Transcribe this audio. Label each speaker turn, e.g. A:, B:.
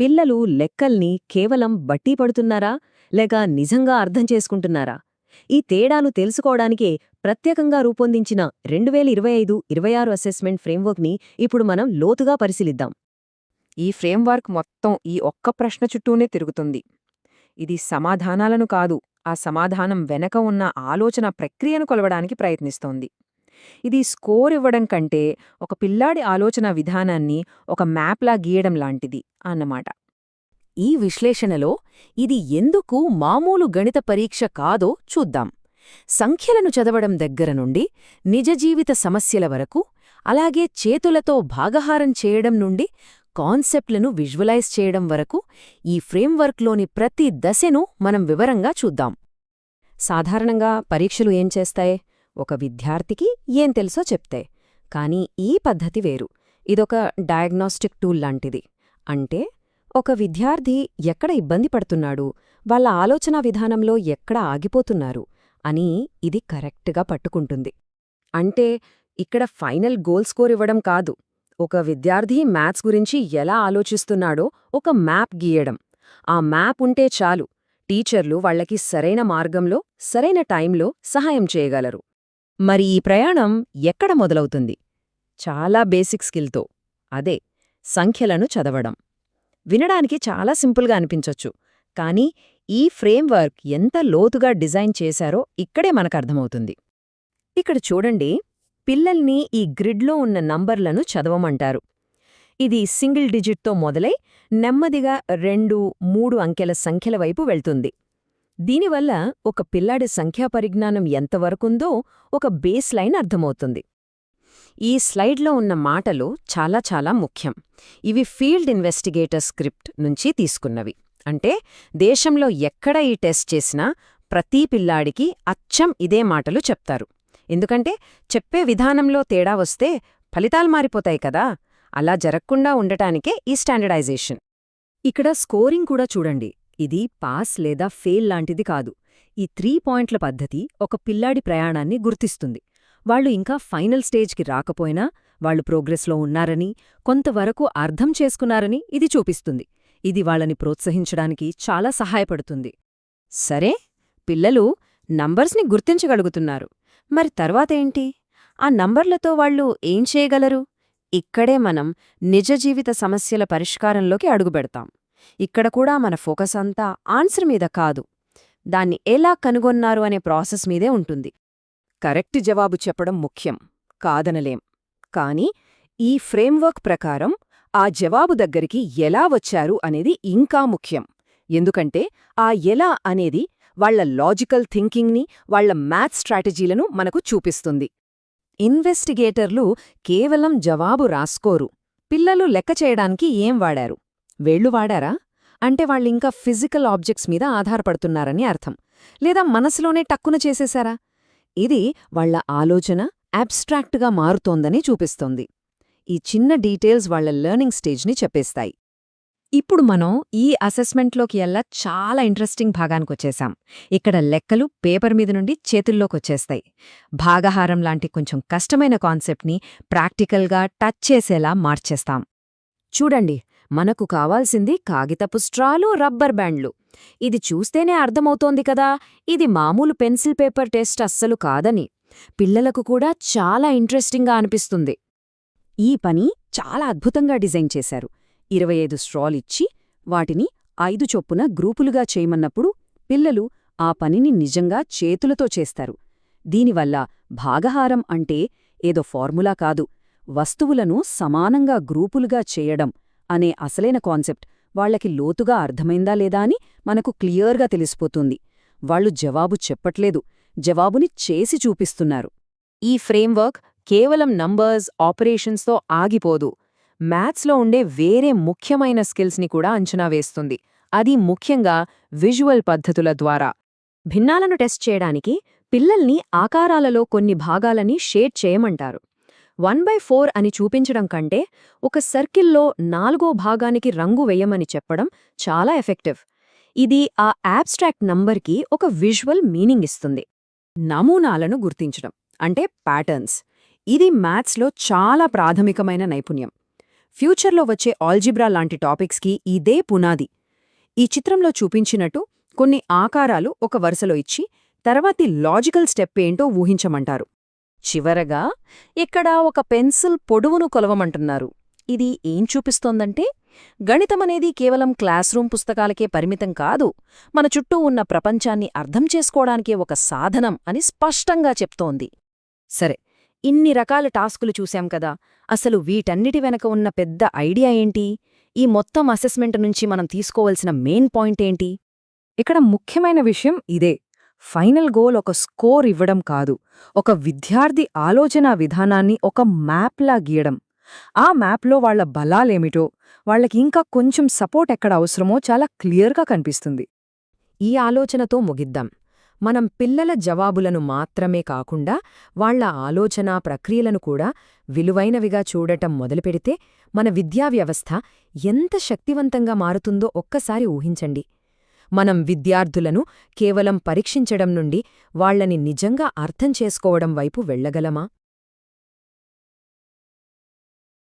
A: పిల్లలు లెక్కల్ని కేవలం బట్టి పడుతున్నారా? లేక నిజంగా అర్థం చేసుకుంటున్నారా? ఈ తేడాలు తెలుసుకోవడానికే ప్రత్యేకంగా రూపొందించిన రెండు వేల ఇరవై ఐదు ఇరవై ఆరు అసెస్మెంట్ ఫ్రేమ్వర్క్ని ఇప్పుడు మనం లోతుగా పరిశీలిద్దాం.
B: ఈ ఫ్రేమ్వర్క్ మొత్తం ఈ ఒక్క ప్రశ్న చుట్టూనే తిరుగుతుంది. ఇది సమాధానాలను కాదు ఆ సమాధానం వెనక ఉన్న ఆలోచన ప్రక్రియను కొలవడానికి ప్రయత్నిస్తోంది. ఇది స్కోర్ ఇవ్వడం కంటే ఒక పిల్లాడి ఆలోచన విధానాన్ని ఒక మ్యాప్లా గీయడం లాంటిది అన్నమాట.
C: ఈ విశ్లేషణలో ఇది ఎందుకు మామూలు గణిత పరీక్ష కాదో చూద్దాం. సంఖ్యలను చదవడం దగ్గర నుండి నిజ జీవిత సమస్యల వరకు అలాగే చేతులతో భాగహారం చేయడం నుండి కాన్సెప్ట్లను విజువలైజ్ చేయడం వరకు ఈ ఫ్రేమ్వర్క్లోని ప్రతి దశను మనం వివరంగా చూద్దాం.
A: సాధారణంగా పరీక్షలు ఏం చేస్తాయి? ఒక విద్యార్థికి ఏం తెలుసో చెప్తే. కానీ ఈ పద్ధతి వేరు. ఇదొక డయాగ్నోస్టిక్ టూల్ లాంటిది. అంటే ఒక విద్యార్థి ఎక్కడ ఇబ్బంది పడుతున్నాడు వాళ్ళ ఆలోచనా విధానంలో ఎక్కడ ఆగిపోతున్నారు అని ఇది కరెక్ట్గా పట్టుకుంటుంది. అంటే ఇక్కడ ఫైనల్ గోల్ స్కోర్ ఇవ్వడం కాదు. ఒక విద్యార్థి మ్యాథ్స్ గురించి ఎలా ఆలోచిస్తున్నాడో ఒక మ్యాప్ గీయడం. ఆ మ్యాప్ ఉంటే చాలు. టీచర్లు వాళ్ళకి సరైన మార్గంలో సరైన టైంలో సహాయం చేయగలరు. మరి ఈ ప్రయాణం ఎక్కడ మొదలవుతుంది? చాలా బేసిక్ స్కిల్తో. అదే సంఖ్యలను చదవడం. వినడానికి చాలా సింపుల్గా అనిపించొచ్చు కానీ ఈ ఫ్రేమ్వర్క్ ఎంత లోతుగా డిజైన్ చేశారో ఇక్కడే మనకర్థమవుతుంది ఇక్కడ చూడండి పిల్లల్ని ఈ గ్రిడ్లో ఉన్న నంబర్లను చదవమంటారు. ఇది సింగిల్ డిజిట్తో మొదలై నెమ్మదిగా రెండు మూడు అంకెల సంఖ్యల వైపు వెళ్తుంది. దీనివల్ల ఒక పిల్లాడి సంఖ్యా పరిజ్ఞానం ఎంతవరకుందో ఒక బేస్ లైన్ అర్థమవుతుంది. ఈ స్లైడ్లో ఉన్న మాటలు చాలా చాలా ముఖ్యం. ఇవి ఫీల్డ్ ఇన్వెస్టిగేటర్ స్క్రిప్ట్ నుంచి తీసుకున్నవి. అంటే దేశంలో ఎక్కడ ఈ టెస్ట్ చేసినా ప్రతి పిల్లాడికి అచ్చం ఇదే మాటలు చెప్తారు. ఎందుకంటే చెప్పే విధానంలో తేడా వస్తే ఫలితాలు మారిపోతాయి కదా! అలా జరగకుండా ఉండటానికే ఈ స్టాండర్డైజేషన్. ఇక్కడ స్కోరింగ్ కూడా చూడండి. ఇది పాస్ లేదా ఫెయిల్ లాంటిది కాదు. ఈ త్రీ పాయింట్ల పద్ధతి ఒక పిల్లాడి ప్రయాణాన్ని గుర్తిస్తుంది. వాళ్ళు ఇంకా ఫైనల్ స్టేజ్కి రాకపోయినా వాళ్ళు ప్రోగ్రెస్లో ఉన్నారని కొంతవరకు అర్థం చేసుకున్నారని ఇది చూపిస్తుంది. ఇది వాళ్ళని ప్రోత్సహించడానికి చాలా సహాయపడుతుంది. సరే పిల్లలు నంబర్స్ని గుర్తించగలుగుతున్నారు. మరి తర్వాతేంటి ఆ నంబర్లతో వాళ్ళు ఏం చేయగలరు? ఇక్కడే మనం నిజ జీవిత సమస్యల పరిష్కారంలోకి అడుగుపెడతాం. ఇక్కడ కూడా మన ఫోకస్ అంతా ఆన్సర్ మీద కాదు. దాన్ని ఎలా కనుగొన్నారు అనే ప్రాసెస్ మీదే ఉంటుంది. కరెక్ట్ జవాబు చెప్పడం ముఖ్యం కాదనలేం. కాని ఈ ఫ్రేమ్వర్క్ ప్రకారం ఆ జవాబు దగ్గరికి ఎలా వచ్చారు అనేది ఇంకా ముఖ్యం. ఎందుకంటే ఆ ఎలా అనేది వాళ్ళ లాజికల్ థింకింగ్ని వాళ్ళ మ్యాథ్ స్ట్రాటజీలను మనకు చూపిస్తుంది. ఇన్వెస్టిగేటర్లు కేవలం జవాబు రాసుకోరు. పిల్లలు లెక్క చేయడానికి ఏం వాడారు? వేళ్ళు వాడారా? అంటే వాళ్ళింకా ఫిజికల్ ఆబ్జెక్ట్స్ మీద ఆధారపడుతున్నారని అర్థం. లేదా మనసులోనే టక్కున చేసేశారా? ఇది వాళ్ళ ఆలోచన అబ్స్ట్రాక్ట్గా మారుతోందని చూపిస్తోంది. ఈ చిన్న డీటెయిల్స్ వాళ్ళ లెర్నింగ్ స్టేజ్ని చెప్పేస్తాయి. ఇప్పుడు మనం ఈ అసెస్మెంట్లోకి ఎల్లా చాలా ఇంట్రెస్టింగ్ భాగానికొచ్చేశాం ఇక్కడ లెక్కలు పేపర్ మీద నుండి చేతుల్లోకొచ్చేస్తాయి. భాగహారం లాంటి కొంచెం కష్టమైన కాన్సెప్ట్ని ప్రాక్టికల్గా టచ్ చేసేలా మార్చేస్తాం. చూడండి మనకు కావాల్సింది కాగితపు స్ట్రాలు రబ్బర్ బ్యాండ్లు. ఇది చూస్తేనే అర్థమవుతోంది కదా ఇది మామూలు పెన్సిల్ పేపర్ టెస్ట్ అస్సలు కాదని. పిల్లలకు కూడా చాలా ఇంట్రెస్టింగ్గా అనిపిస్తుంది. ఈ పని చాలా అద్భుతంగా డిజైన్ చేశారు. ఇరవై ఐదు స్ట్రాలిచ్చి వాటిని ఐదు చొప్పున గ్రూపులుగా చేయమన్నప్పుడు పిల్లలు ఆ పనిని నిజంగా చేతులతో చేస్తారు. దీనివల్ల భాగహారం అంటే ఏదో ఫార్ములా కాదు. వస్తువులను సమానంగా గ్రూపులుగా చేయడం అనే అసలైన కాన్సెప్ట్ వాళ్ళకి లోతుగా అర్థమైందా లేదా అని మనకు క్లియర్గా తెలిసిపోతుంది. వాళ్ళు జవాబు చెప్పట్లేదు. జవాబుని చేసి చూపిస్తున్నారు. ఈ ఫ్రేమ్వర్క్ కేవలం నంబర్స్ ఆపరేషన్స్తో ఆగిపోదు. మ్యాథ్స్లో ఉండే వేరే ముఖ్యమైన స్కిల్స్ని కూడా అంచనా వేస్తుంది. అది ముఖ్యంగా విజువల్ పద్ధతుల ద్వారా. భిన్నాలను టెస్ట్ చేయడానికి పిల్లల్ని ఆకారాలలో కొన్ని భాగాలని షేడ్ చేయమంటారు. వన్ బై ఫోర్ అని చూపించడం కంటే ఒక సర్కిల్లో నాలుగో భాగానికి రంగు వేయమని చెప్పడం చాలా ఎఫెక్టివ్. ఇది ఆ యాబ్స్ట్రాక్ట్ నంబర్కి ఒక విజువల్ మీనింగ్ ఇస్తుంది. నమూనాలను గుర్తించడం అంటే ప్యాటర్న్స్. ఇది మ్యాథ్స్లో చాలా ప్రాథమికమైన నైపుణ్యం.
C: ఫ్యూచర్లో వచ్చే ఆల్జిబ్రా లాంటి టాపిక్స్కి ఇదే పునాది. ఈ చిత్రంలో చూపించినట్టు కొన్ని ఆకారాలు ఒక వరుసలో ఇచ్చి తర్వాతి లాజికల్ స్టెప్ ఏంటో ఊహించమంటారు.
A: చివరగా ఇక్కడ ఒక పెన్సిల్ పొడవును కొలవమంటున్నారు. ఇది ఏం చూపిస్తోందంటే గణితమనేది కేవలం క్లాస్ రూమ్ పుస్తకాలకే పరిమితం కాదు మన చుట్టూ ఉన్న ప్రపంచాన్ని అర్థం చేసుకోవడానికే ఒక సాధనం అని స్పష్టంగా చెప్తోంది.
C: సరే ఇన్ని రకాల టాస్కులు చూశాం కదా అసలు వీటన్నిటి వెనక ఉన్న పెద్ద ఐడియా ఏంటి? ఈ మొత్తం అసెస్మెంట్ నుంచి మనం తీసుకోవలసిన మెయిన్ పాయింట్ ఏంటి?
B: ఇక్కడ ముఖ్యమైన విషయం ఇదే. ఫైనల్ గోల్ ఒక స్కోర్ ఇవ్వడం కాదు ఒక విద్యార్థి ఆలోచనా విధానాన్ని ఒక మ్యాప్లా గీయడం. ఆ మ్యాప్లో వాళ్ళ బలాలేమిటో వాళ్ళకి ఇంకా కొంచెం సపోర్ట్ ఎక్కడ అవసరమో చాలా క్లియర్గా కనిపిస్తుంది.
C: ఈ ఆలోచనతో ముగిద్దాం. మనం పిల్లల జవాబులను మాత్రమే కాకుండా వాళ్ళ ఆలోచనా ప్రక్రియలను కూడా విలువైనవిగా చూడటం మొదలుపెడితే మన విద్యా వ్యవస్థ ఎంత శక్తివంతంగా మారుతుందో ఒక్కసారి ఊహించండి. మనం విద్యార్థులను కేవలం పరీక్షించడం నుండి వాళ్ళని నిజంగా అర్థం చేసుకోవడం వైపు వెళ్ళగలమా?